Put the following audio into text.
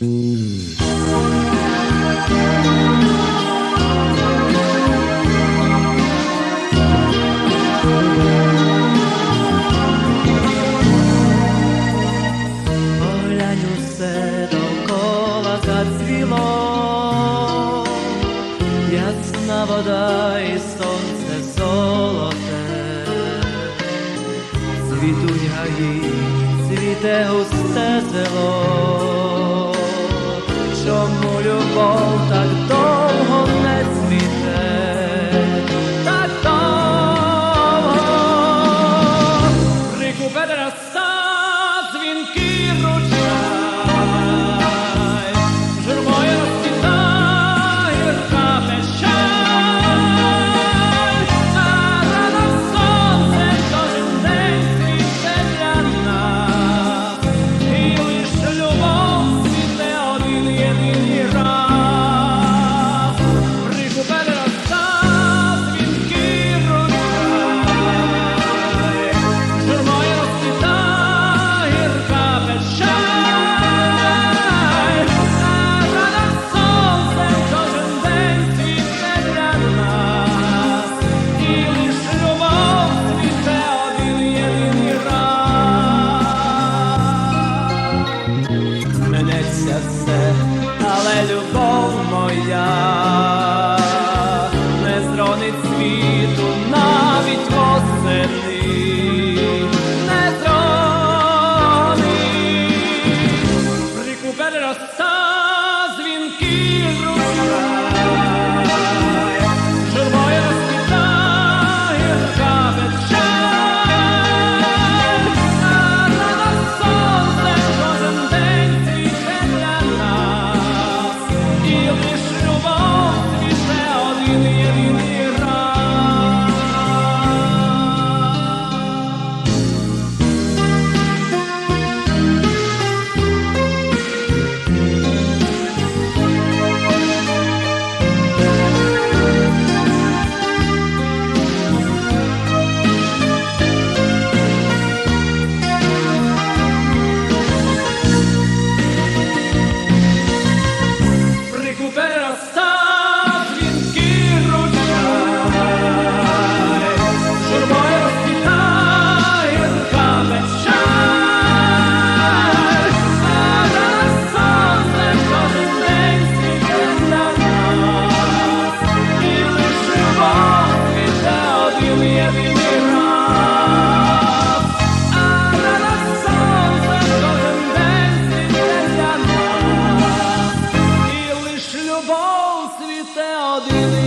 Ясна вода і сонце золоте, цвітуть гаї, цвіте густе село. seguir no I'll be